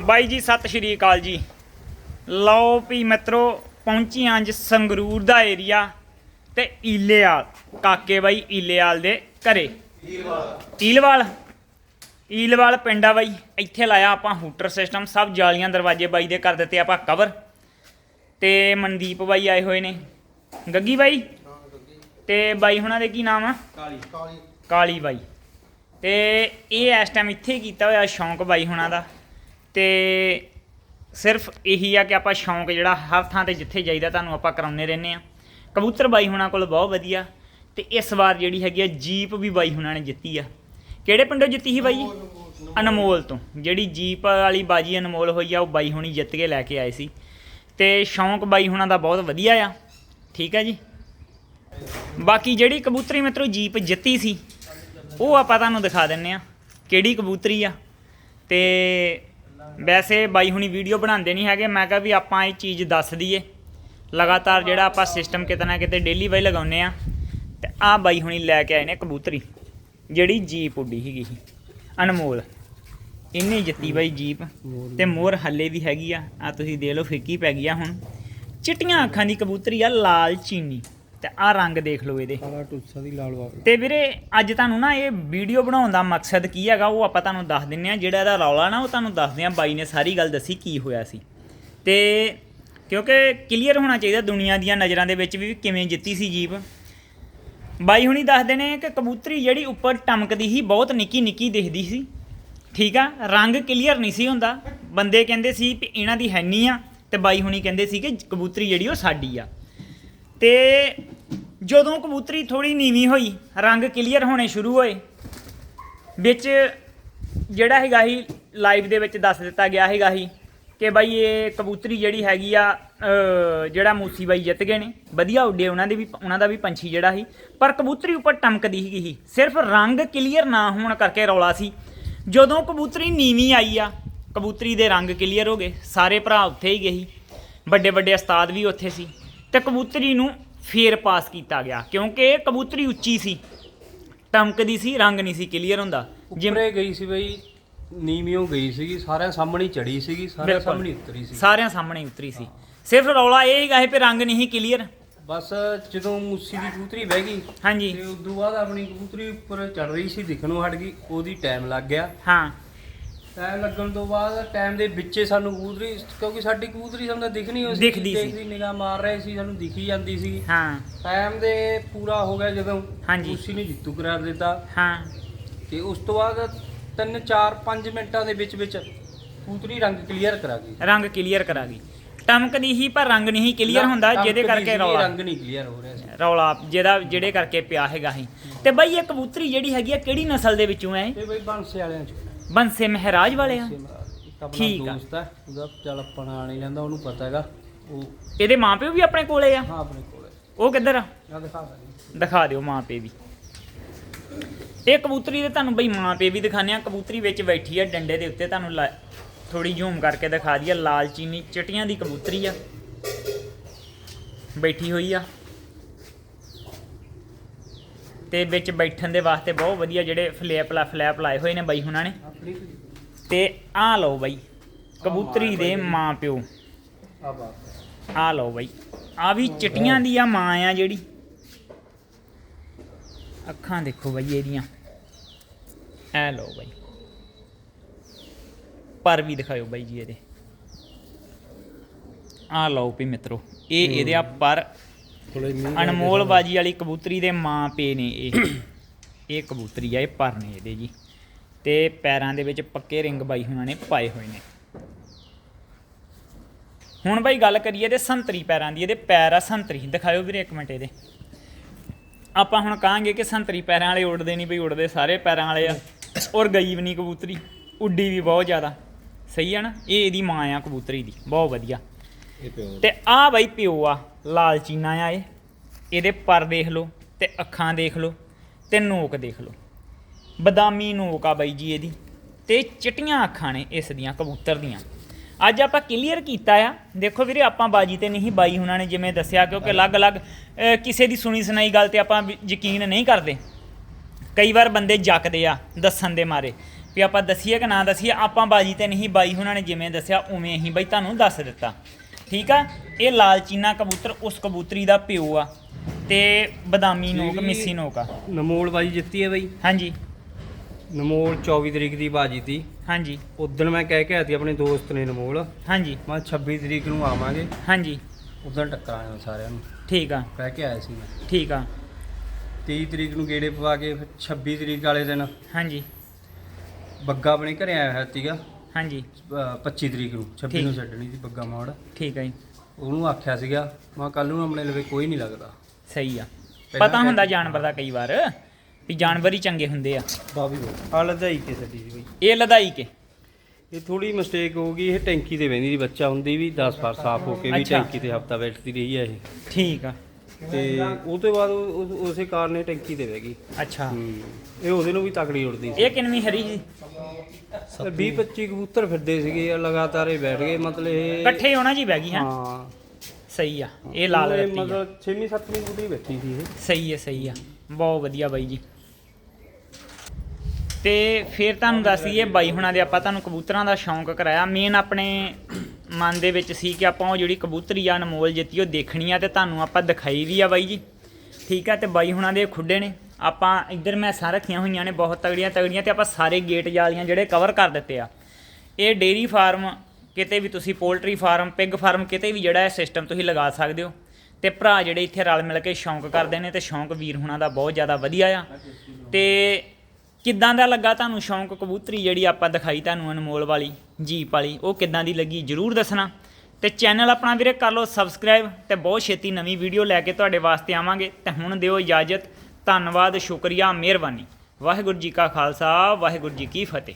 ਬਾਈ ਜੀ ਸਤਿ ਸ਼੍ਰੀ ਅਕਾਲ ਜੀ। ਲਓ ਵੀ ਮਿੱਤਰੋ ਪਹੁੰਚੀ ਆਂ ਅੱਜ ਸੰਗਰੂਰ ਦਾ ਏਰੀਆ ਤੇ ਈਲੇਆਲ ਕਾਕੇ ਬਾਈ ਈਲੇਆਲ ਦੇ ਘਰੇ। ਈਲਵਾਲ। ਈਲਵਾਲ ਪਿੰਡ ਆ ਬਾਈ। ਇੱਥੇ ਲਾਇਆ ਆਪਾਂ ਹੂਟਰ ਸਿਸਟਮ ਸਭ ਜਾਲੀਆਂ ਦਰਵਾਜ਼ੇ ਬਾਈ ਦੇ ਕਰ ਦਿੱਤੇ ਆਪਾਂ ਕਵਰ ਤੇ ਮਨਦੀਪ ਬਾਈ ਆਏ ਹੋਏ ਨੇ। ਗੱਗੀ ਬਾਈ? ਤੇ ਬਾਈ ਹੁਣਾਂ ਦੇ ਕੀ ਨਾਮ ਆ? ਕਾਲੀ। ਕਾਲੀ ਕਾਲੀ ਬਾਈ। ਤੇ ਇਹ ਇਸ ਟਾਈਮ ਇੱਥੇ ਕੀਤਾ ਹੋਇਆ ਸ਼ੌਂਕ ਬਾਈ ਹੁਣਾਂ ਦਾ। ਤੇ ਸਿਰਫ ਇਹੀ ਆ ਕਿ ਆਪਾਂ ਸ਼ੌਂਕ ਜਿਹੜਾ ਹਰ ਥਾਂ ਤੇ ਜਿੱਥੇ ਜਾਈਦਾ ਤੁਹਾਨੂੰ ਆਪਾਂ ਕਰਾਉਂਦੇ ਰਹਿੰਦੇ ਆ ਕਬੂਤਰ ਬਾਈ ਹੁਣਾਂ ਕੋਲ ਬਹੁਤ ਵਧੀਆ ਤੇ ਇਸ ਵਾਰ ਜਿਹੜੀ ਹੈਗੀ ਆ ਜੀਪ ਵੀ ਬਾਈ ਹੁਣਾਂ ਨੇ ਜਿੱਤੀ ਆ। ਕਿਹੜੇ ਪਿੰਡੋਂ ਜਿੱਤੀ ਸੀ ਬਾਈ? ਜੀ ਅਨਮੋਲ ਤੋਂ। ਜਿਹੜੀ ਜੀਪ ਵਾਲੀ ਬਾਜੀ ਅਨਮੋਲ ਹੋਈ ਆ, ਉਹ ਬਾਈ ਹੁਣੀ ਜਿੱਤ ਕੇ ਲੈ ਕੇ ਆਏ ਸੀ। ਤੇ ਸ਼ੌਂਕ ਬਾਈ ਹੁਣਾਂ ਦਾ ਬਹੁਤ ਵਧੀਆ ਆ। ਠੀਕ ਆ ਜੀ? ਬਾਕੀ ਜਿਹੜੀ ਕਬੂਤਰੀ ਮਿੱਤਰੋ ਜੀਪ ਜਿੱਤੀ ਸੀ, ਉਹ ਆਪਾਂ ਤੁਹਾਨੂੰ ਦਿਖਾ ਦਿੰਨੇ ਆ ਕਿਹੜੀ ਕਬੂਤਰੀ ਆ? ਤੇ ਵੈਸੇ ਬਾਈ ਹੁਣੀ ਵੀਡੀਓ ਬਣਾਉਂਦੇ ਨਹੀਂ ਹੈਗੇ, ਮੈਂ ਕਿਹਾ ਵੀ ਆਪਾਂ ਇਹ ਚੀਜ਼ ਦੱਸ ਦਈਏ। ਲਗਾਤਾਰ ਜਿਹੜਾ ਆਪਾਂ ਸਿਸਟਮ ਕਿਤੇ ਨਾ ਕਿਤੇ ਡੇਲੀ ਬਾਈ ਲਗਾਉਨੇ ਆ ਤੇ ਆ ਬਾਈ ਹੁਣੀ ਲੈ ਕੇ ਆਏ ਨੇ ਕਬੂਤਰੀ, ਜਿਹੜੀ ਜੀਪ ਉੱਡੀ ਸੀਗੀ ਸੀ ਅਨਮੋਲ। ਇਹਨੇ ਜਿੱਤੀ ਬਾਈ ਜੀਪ, ਤੇ ਮੋਰ ਹੱਲੇ ਵੀ ਹੈਗੀ ਆ ਆ ਤੁਸੀਂ ਦੇ ਲਓ ਫਿੱਕੀ ਪੈ ਗਈ ਆ ਹੁਣ। ਚਿੱਟੀਆਂ ਅੱਖਾਂ ਦੀ ਕਬੂਤਰੀ ਆ, ਲਾਲ ਚੀਨੀ। ਤੇ ਆ ਰੰਗ ਦੇਖ ਲਓ ਇਹਦੇ। ਕਾਲਾ ਟੁੱਸਾ ਦੀ ਲਾਲ ਵਾਲ। ਤੇ ਵੀਰੇ ਅੱਜ ਤੁਹਾਨੂੰ ਨਾ ਇਹ ਵੀਡੀਓ ਬਣਾਉਣ ਦਾ ਮਕਸਦ ਕੀ ਹੈਗਾ ਉਹ ਆਪਾਂ ਤੁਹਾਨੂੰ ਦੱਸ ਦਿੰਨੇ ਆ ਜਿਹੜਾ ਇਹਦਾ ਰੌਲਾ ਨਾ ਉਹ ਤੁਹਾਨੂੰ ਦੱਸਦੇ ਆ ਬਾਈ ਨੇ ਸਾਰੀ ਗੱਲ ਦੱਸੀ ਕੀ ਹੋਇਆ ਸੀ। ਤੇ ਕਿਉਂਕਿ ਕਲੀਅਰ ਹੋਣਾ ਚਾਹੀਦਾ ਦੁਨੀਆ ਦੀਆਂ ਨਜ਼ਰਾਂ ਦੇ ਵਿੱਚ ਵੀ ਕਿਵੇਂ ਜਿੱਤੀ ਸੀ ਜੀਪ। ਬਾਈ ਹੁਣੀ ਦੱਸਦੇ ਨੇ ਕਿ ਕਬੂਤਰੀ ਜਿਹੜੀ ਉੱਪਰ ਟਮਕਦੀ ਸੀ ਬਹੁਤ ਨਿੱਕੀ ਨਿੱਕੀ ਦਿਖਦੀ ਸੀ। ਠੀਕ ਆ? ਰੰਗ ਕਲੀਅਰ ਨਹੀਂ ਸੀ ਹੁੰਦਾ। ਬੰਦੇ ਕਹਿੰਦੇ ਸੀ ਵੀ ਇਹਨਾਂ ਦੀ ਹੈਨੀ ਆ ਤੇ ਬਾਈ ਹੁਣੀ ਕਹਿੰਦੇ ਸੀ ਕਿ ਕਬੂਤਰੀ ਜਿਹੜੀ ਉਹ ਸਾਡੀ ਆ। ਤੇ ਜਦੋਂ ਕਬੂਤਰੀ ਥੋੜੀ ਨੀਵੀਂ ਹੋਈ, ਰੰਗ ਕਲੀਅਰ ਹੋਣੇ ਸ਼ੁਰੂ ਹੋਏ, ਵਿੱਚ ਜਿਹੜਾ ਹੈਗਾ ਸੀ ਲਾਈਵ ਦੇ ਵਿੱਚ ਦੱਸ ਦਿੱਤਾ ਗਿਆ ਹੈਗਾ ਸੀ ਕਿ ਬਾਈ ਇਹ ਕਬੂਤਰੀ ਜਿਹੜੀ ਹੈਗੀ ਆ ਜਿਹੜਾ ਮੂਸੀ ਬਾਈ ਜਿੱਤ ਗਏ ਨੇ। ਵਧੀਆ ਉੱਡੇ ਉਹਨਾਂ ਦੇ ਵੀ, ਉਹਨਾਂ ਦਾ ਵੀ ਪੰਛੀ ਜਿਹੜਾ ਸੀ। ਪਰ ਕਬੂਤਰੀ ਉੱਪਰ ਟਮਕਦੀ ਹੀ ਸੀ। ਸਿਰਫ ਰੰਗ ਕਲੀਅਰ ਨਾ ਹੋਣ ਕਰਕੇ ਰੌਲਾ ਸੀ। ਜਦੋਂ ਕਬੂਤਰੀ ਨੀਵੀਂ ਆਈ ਆ, ਕਬੂਤਰੀ ਦੇ ਰੰਗ ਕਲੀਅਰ ਹੋ ਗਏ। ਸਾਰੇ ਭਰਾ ਉੱਥੇ ਹੀ ਗਏ ਸੀ। ਵੱਡੇ ਵੱਡੇ ਉਸਤਾਦ ਵੀ ਉੱਥੇ ਸੀ। ਤੇ ਕਬੂਤਰੀ ਨੂੰ ਫੇਰ ਪਾਸ ਕੀਤਾ ਗਿਆ ਕਿਉਂਕਿ ਇਹ ਕਬੂਤਰੀ ਉੱਚੀ ਸੀ ਟਮਕਦੀ ਸੀ ਰੰਗ ਨਹੀਂ ਸੀ ਕਲੀਅਰ ਹੁੰਦਾ। ਜਿਵੇਂ ਉੱਪਰੇ ਗਈ ਸੀ ਬਈ ਨੀਵੀਂ ਗਈ ਸੀਗੀ ਸਾਰਿਆਂ ਸਾਹਮਣੇ ਚੜੀ ਸੀਗੀ ਸਾਰਿਆਂ ਬਿਲਕੁਲ। ਸਾਹਮਣੇ ਉਤਰੀ ਸੀ ਸਾਰਿਆਂ ਸਾਹਮਣੇ ਉਤਰੀ ਸੀ। ਸਿਰਫ ਰੌਲਾ ਇਹ ਹੀਗਾ ਸੀ ਵੀ ਰੰਗ ਨਹੀਂ ਕਲੀਅਰ ਬਸ ਜਦੋਂ ਮੂਸੀ ਦੀ ਕਬੂਤਰੀ ਬਹਿ ਗਈ ਹਾਂਜੀ। ਤੇ ਉਦੋਂ ਬਾਅਦ ਆਪਣੀ ਕਬੂਤਰੀ ਉੱਪਰ ਚੜ ਰਹੀ ਸੀ ਦਿਖਣੋਂ ਹਟ ਗਈ ਉਹਦੀ ਟਾਈਮ ਲੱਗ ਗਿਆ। ਹਾਂ। ਟਾਈਮ ਲੱਗਣ ਤੋਂ ਬਾਅਦ ਟਾਈਮ ਦੇ ਵਿੱਚੇ ਸਾਨੂੰ ਕਬੂਤਰੀ ਕਿਉਂਕਿ ਸਾਡੀ ਕਬੂਤਰੀ ਸਾਨੂੰ ਤਾਂ ਦਿਖ ਨਹੀਂ ਹੋਈ ਦਿਖਦੀ ਸੀ। ਦੇਖਦੀ ਨਿਗਾਹ ਮਾਰ ਰਹੇ ਸੀ ਸਾਨੂੰ ਦਿਖੀ ਜਾਂਦੀ ਸੀ। ਹਾਂ। ਟਾਈਮ ਦੇ ਪੂਰਾ ਹੋ ਗਿਆ ਜਦੋਂ ਹਾਂਜੀ। ਮੂਸੀ ਨੇ ਜਿੱਤੂ ਕਰਾਰ ਦਿੱਤਾ। ਹਾਂ। ਤੇ ਉਸ ਤੋਂ ਬਾਅਦ 3 4 5 ਮਿੰਟਾਂ ਦੇ ਵਿੱਚ ਵਿੱਚ ਕਬੂਤਰੀ ਰੰਗ ਕਲੀਅਰ ਕਰਾ ਗਈ। ਰੰਗ ਕਲੀਅਰ ਕਰਾ ਗਈ। ਟਮਕਦੀ ਹੀ ਪਰ ਰੰਗ ਨਹੀਂ ਕਲੀਅਰ ਹੁੰਦਾ ਜਿਹਦੇ ਕਰਕੇ ਰੌਲਾ। ਰੰਗ ਨਹੀਂ ਕਲੀਅਰ ਹੋ ਰਿਹਾ ਸੀ। ਰੌਲਾ ਜਿਹਦਾ ਜਿਹੜੇ ਕਰਕੇ ਪਿਆ ਹੈਗਾ ਸੀ। ਤੇ ਬਾਈ ਇਹ ਕਬੂਤਰੀ ਜਿਹੜੀ ਹੈਗੀ ਆ ਕਿਹੜੀ ਨਸਲ ਦੇ ਵਿੱਚੋਂ ਹੈ ਇਹ? ਤੇ ਬਈ ਬਾਂਸੇ ਵਾਲਿਆਂ ਚ। ਬੰਸੇ ਮਹਿਰਾਜ ਵਾਲੇ ਆ। ਇੱਕ ਆਪਣਾ ਠੀਕ ਆ। ਦੋਸਤ ਹੈ ਉਹਦਾ ਚੱਲ ਆਪਾਂ ਨਹੀਂ ਜਾਂਦਾ ਉਹਨੂੰ ਪਤਾ ਹੈਗਾ। ਉਹ ਇਹਦੇ ਮਾਪਿਓ ਵੀ ਆਪਣੇ ਕੋਲੇ ਆ? ਹਾਂ ਆਪਣੇ ਕੋਲ। ਹੈ ਉਹ ਕਿੱਧਰ ਆ? ਆ ਦਿਖਾ ਦਾਂਗੇ ਦਿਖਾ ਦਿਓ ਮਾਪੇ ਵੀ। ਇਹ ਕਬੂਤਰੀ ਦੇ ਤੁਹਾਨੂੰ ਬਈ ਮਾਪੇ ਵੀ ਦਿਖਾਣੇ ਆ। ਕਬੂਤਰੀ ਵਿੱਚ ਬੈਠੀ ਆ ਡੰਡੇ ਦੇ ਉੱਤੇ ਤੁਹਾਨੂੰ ਥੋੜੀ ਜ਼ੂਮ ਕਰਕੇ ਦਿਖਾ ਦਈਏ। ਲਾਲ ਚੀਨੀ ਚਟੀਆਂ ਦੀ ਕਬੂਤਰੀ ਆ। ਬੈਠੀ ਹੋਈ ਆ। ਤੇ ਵਿੱਚ ਬੈਠਣ ਦੇ ਵਾਸਤੇ ਬਹੁਤ ਵਧੀਆ ਜਿਹੜੇ ਫਲੈਪ ਲਾ ਫਲੈਪ ਲਾਏ ਹੋਏ ਨੇ ਬਾਈ ਹੁਣਾਂ ਨੇ। ਤੇ ਆ ਲਓ ਬਾਈ ਕਬੂਤਰੀ ਦੇ ਮਾਂ ਪਿਓ। ਆ ਲਓ ਬਾਈ ਆ ਵੀ ਚਿੱਟੀਆਂ ਦੀ ਆ ਮਾਂ ਆ ਜਿਹੜੀ। ਅੱਖਾਂ ਦੇਖੋ ਬਾਈ ਇਹਦੀਆਂ। ਐ ਲਓ ਬਾਈ। ਪਰ ਵੀ ਦਿਖਾਇਓ ਬਾਈ ਜੀ ਇਹਦੇ। ਆ ਲਓ ਵੀ ਮਿੱਤਰੋ ਇਹ ਇਹਦੇ ਆ ਪਰ ਥੋੜੇ ਅਨਮੋਲ ਬਾਜੀ ਵਾਲੀ ਕਬੂਤਰੀ ਦੇ ਮਾਂ ਪੇ ਨੇ ਇਹ। ਇਹ ਕਬੂਤਰੀ ਆ ਇਹ ਪਰ ਨੇ ਇਹਦੇ ਜੀ। ਤੇ ਪੈਰਾਂ ਦੇ ਵਿੱਚ ਪੱਕੇ ਰਿੰਗ ਬਾਈ ਹੁਣਾਂ ਨੇ ਪਾਏ ਹੋਏ ਨੇ। ਹੁਣ ਬਾਈ ਗੱਲ ਕਰੀਏ ਇਹਦੇ ਸੰਤਰੀ ਪੈਰਾਂ ਦੀ ਇਹਦੇ ਪੈਰ ਆ ਸੰਤਰੀ। ਦਿਖਾਇਓ ਵੀਰੇ ਇੱਕ ਮਿੰਟ ਇਹਦੇ। ਆਪਾਂ ਹੁਣ ਕਹਾਂਗੇ ਕਿ ਸੰਤਰੀ ਪੈਰਾਂ ਵਾਲੇ ਉੱਡਦੇ ਨਹੀਂ ਬਈ ਉੱਡਦੇ ਸਾਰੇ ਪੈਰਾਂ ਵਾਲੇ ਆ। ਔਰ ਗਈ ਵੀ ਨਹੀਂ ਕਬੂਤਰੀ ਉੱਡੀ ਵੀ ਬਹੁਤ ਜ਼ਿਆਦਾ। ਸਹੀ ਆ ਨਾ? ਇਹ ਇਹਦੀ ਮਾਂ ਆ ਕਬੂਤਰੀ ਦੀ ਬਹੁਤ ਵਧੀਆ। ਤੇ ਆ ਬਾਈ ਪਿਓ ਆ। ਲਾਲ ਚੀਨਾ ਆ ਇਹ। ਇਹਦੇ ਪਰ ਦੇਖ ਲਓ ਤੇ ਅੱਖਾਂ ਦੇਖ ਲਓ ਤੇ ਨੋਕ ਦੇਖ ਲਓ। ਬਦਾਮੀ ਨੋਕ ਆ ਬਾਈ ਜੀ ਇਹਦੀ ਤੇ ਚਿੱਟੀਆਂ ਅੱਖਾਂ ਨੇ ਇਸ ਦੀਆਂ ਕਬੂਤਰ ਦੀਆਂ। ਅੱਜ ਆਪਾਂ ਕਲੀਅਰ ਕੀਤਾ ਆ। ਦੇਖੋ ਵੀਰੇ ਆਪਾਂ ਬਾਜੀ ਤੇ ਨਹੀਂ ਬਾਈ ਹੁਣਾਂ ਨੇ ਜਿਵੇਂ ਦੱਸਿਆ ਕਿਉਂਕਿ ਅਲੱਗ-ਅਲੱਗ ਕਿਸੇ ਦੀ ਸੁਣੀ ਸੁਣਾਈ ਗੱਲ ਤੇ ਆਪਾਂ ਯਕੀਨ ਨਹੀਂ ਕਰਦੇ। ਕਈ ਵਾਰ ਬੰਦੇ ਜੱਕਦੇ ਆ ਦੱਸਣ ਦੇ ਮਾਰੇ ਵੀ ਆਪਾਂ ਦਸੀਏ ਕਿ ਨਾ ਦਸੀਏ ਆਪਾਂ ਬਾਜੀ ਤੇ ਨਹੀਂ ਬਾਈ ਉਹਨਾਂ ਨੇ ਜਿਵੇਂ ਦੱਸਿਆ ਉਵੇਂ ਅਸੀਂ ਬਾਈ ਤੁਹਾਨੂੰ ਦੱਸ ਦਿੱਤਾ। ਠੀਕ ਆ? ਇਹ ਲਾਲ ਚੀਨਾ ਕਬੂਤਰ ਉਸ ਕਬੂਤਰੀ ਦਾ ਪਿਓ ਆ ਤੇ ਬਦਾਮੀ ਨੋਕ ਮਿੱਸੀ ਨੋਕ ਆ। ਨਮੋਲ ਬਾਜੀ ਜਿੱਤੀ ਹੈ ਬਈ। ਹਾਂਜੀ। ਨਮੋਲ 24 ਤਰੀਕ ਦੀ ਬਾਜੀ ਤੀ। ਹਾਂਜੀ। ਉਦੋਂ ਮੈਂ ਕਹਿ ਕੇ ਸੀ ਆਪਣੇ ਦੋਸਤ ਨੇ ਨਮੋਲ। ਹਾਂਜੀ। ਮੈਂ 26 ਤਰੀਕ ਨੂੰ ਆਵਾਂਗੇ। ਹਾਂਜੀ। ਉਦੋਂ ਟੱਕਰਾਂਗੇ ਸਾਰਿਆਂ ਨੂੰ। ਠੀਕ ਆ। ਕਹਿ ਕੇ ਆਇਆ ਸੀ ਮੈਂ। ਠੀਕ ਆ। 23 ਤਰੀਕ ਨੂੰ ਗੇੜੇ ਪਵਾ ਕੇ ਫਿਰ 26 ਤਰੀਕ ਵਾਲੇ ਦਿਨ ਹਾਂਜੀ। ਬੱਗਾ ਆਪਣੇ ਘਰੇ ਆਇਆ ਹੋਇਆ ਸੀਗਾ। ਹਾਂਜੀ। ਅਹ 25 ਤਰੀਕ ਨੂੰ 26 ਠੀਕ। ਨੂੰ ਛੱਡਣੀ ਸੀ ਬੱਗਾ ਮੋੜ। ਠੀਕ ਆ ਜੀ। ਉਹਨੂੰ ਆਖਿਆ ਸੀਗਾ ਮੈਂ ਕੱਲ ਨੂੰ ਆਪਣੇ ਲਵੇ ਕੋਈ ਨਹੀਂ ਲੱਗਦਾ। ਸਹੀ ਆ। ਪਤਾ ਹੁੰਦਾ ਜਾਨਵਰ ਦਾ ਕਈ ਵਾਰ ਵੀ ਜਾਨਵਰ ਹੀ ਚੰਗੇ ਹੁੰਦੇ ਆ। ਬਾਬੀ ਬੋਲ ਆ ਲਦਾਈ ਕੇ ਛੱਡੀ ਸੀ ਬਈ। ਇਹ ਲਦਾਈ ਕੇ? ਇਹ ਥੋੜੀ ਮਿਸਟੇਕ ਹੋ ਗਈ ਇਹ ਟੈਂਕੀ ਤੇ ਬਹਿੰਦੀ ਸੀ ਬੱਚਾ ਹੁੰਦੀ ਵੀ 10 ਵਾਰ ਸਾਫ਼ ਹੋ ਕੇ ਵੀ। ਟੈਂਕੀ ਤੇ ਹਫਤਾ ਬੈਠਦੀ ਰਹੀ ਹੈ ਇਹ। ਠੀਕ ਆ। ਤੇ ਉਹ ਤੋਂ ਬਾਅਦ ਉਹ- ਉਹ- ਉਸੇ ਕਾਰਨ ਇਹ ਟੈਂਕੀ ਤੇ ਬਹਿ ਗਈ। ਅੱਛਾ। ਇਹ ਉਹਦੇ ਨੂੰ ਵੀ ਤਕੜੀ ਉੜਦੀ ਸੀ। ਇਹ ਕਿੰਨਵੀਂ ਹਰੀ ਜੀ 20 25 ਕਬੂਤਰ ਫਿਰਦੇ ਸੀਗੇ ਲਗਾਤਾਰ ਇਹ ਬੈਠ ਗਏ ਮਤਲਬ ਇਹ ਇਕੱਠੇ ਹੋਣਾ ਜੀ ਬਹਿ ਗਈ ਹੈ? ਹਾਂ। ਸਹੀ ਆ ਇਹ ਲਾਲ ਇਹ ਰੱਤੀ ਆ। ਮਤਲਬ 6ਵੀਂ 7ਵੀਂ ਬੁੱਢੀ ਬੈਠੀ ਸੀ ਇਹ। ਸਹੀ ਹੈ ਸਹੀ ਆ। ਬਹੁਤ ਵਧੀਆ ਬਾਈ ਜੀ। ਤੇ ਫਿਰ ਤੁਹਾਨੂੰ ਦੱਸ ਦਈਏ ਬਾਈ ਹੁਣਾਂ ਦੇ ਆਪਾਂ ਤੁਹਾਨੂੰ ਕਬੂਤਰਾਂ ਦਾ ਸ਼ੌਂਕ ਕਰਾਇਆ। ਮੇਨ ਆਪਣੇ ਮਨ ਦੇ ਵਿੱਚ ਸੀ ਕਿ ਆਪਾਂ ਉਹ ਜਿਹੜੀ ਕਬੂਤਰੀ ਆ, ਅਨਮੋਲ ਜਿੱਤੀ, ਉਹ ਦੇਖਣੀ ਆ ਤੇ ਤੁਹਾਨੂੰ ਆਪਾਂ ਦਿਖਾਈ ਵੀ ਆ ਬਾਈ ਜੀ। ਠੀਕ ਆ ਤੇ ਬਾਈ ਹੁਣਾਂ ਦੇ ਖੁੱਡੇ ਨੇ। ਆਪਾਂ ਇੱਧਰ ਮੈਸਾਂ ਰੱਖੀਆਂ ਹੋਈਆਂ ਨੇ, ਬਹੁਤ ਤਗੜੀਆਂ ਤਗੜੀਆਂ ਤੇ ਆਪਾਂ ਸਾਰੇ ਗੇਟ ਜਾਲੀਆਂ ਜਿਹੜੇ ਕਵਰ ਕਰ ਦਿੱਤੇ ਆ। ਇਹ ਡੇਰੀ ਫਾਰਮ, ਕਿਤੇ ਵੀ ਤੁਸੀਂ ਪੋਲਟਰੀ ਫਾਰਮ ਪਿਗ ਫਾਰਮ, ਕਿਤੇ ਵੀ ਜਿਹੜਾ ਇਹ ਸਿਸਟਮ ਤੁਸੀਂ ਲਗਾ ਸਕਦੇ ਹੋ। ਤੇ ਭਰਾ ਜਿਹੜੇ ਇੱਥੇ ਰਲ ਮਿਲ ਕੇ ਸ਼ੌਂਕ ਕਰਦੇ ਨੇ ਤੇ ਸ਼ੌਂਕ ਵੀਰ ਹੁਣਾਂ ਦਾ ਬਹੁਤ ਜ਼ਿਆਦਾ ਵਧੀਆ ਆ। ਤੇ ਕਿੱਦਾਂ ਦਾ ਲੱਗਾ ਤੁਹਾਨੂੰ ਸ਼ੌਂਕ ਕਬੂਤਰੀ ਜਿਹੜੀ ਆਪਾਂ ਦਿਖਾਈ ਤੁਹਾਨੂੰ ਅਨਮੋਲ ਵਾਲੀ, ਜੀਪ ਵਾਲੀ, ਉਹ ਕਿੱਦਾਂ ਦੀ ਲੱਗੀ ਜਰੂਰ ਦੱਸਣਾ। ਤੇ ਚੈਨਲ ਆਪਣਾ ਵੀਰੇ ਕਰ ਲਓ ਸਬਸਕ੍ਰਾਈਬ ਤੇ ਬਹੁਤ ਛੇਤੀ ਨਵੀਂ ਵੀਡੀਓ ਲੈ ਕੇ ਤੁਹਾਡੇ ਵਾਸਤੇ ਆਵਾਂਗੇ। ਤੇ ਹੁਣ ਦਿਓ ਇਜਾਜ਼ਤ। ਧੰਨਵਾਦ, ਸ਼ੁਕਰੀਆ, ਮਿਹਰਬਾਨੀ। ਵਾਹਿਗੁਰੂ ਜੀ ਕਾ ਖਾਲਸਾ, ਵਾਹਿਗੁਰੂ ਜੀ ਕੀ ਫਤਿਹ।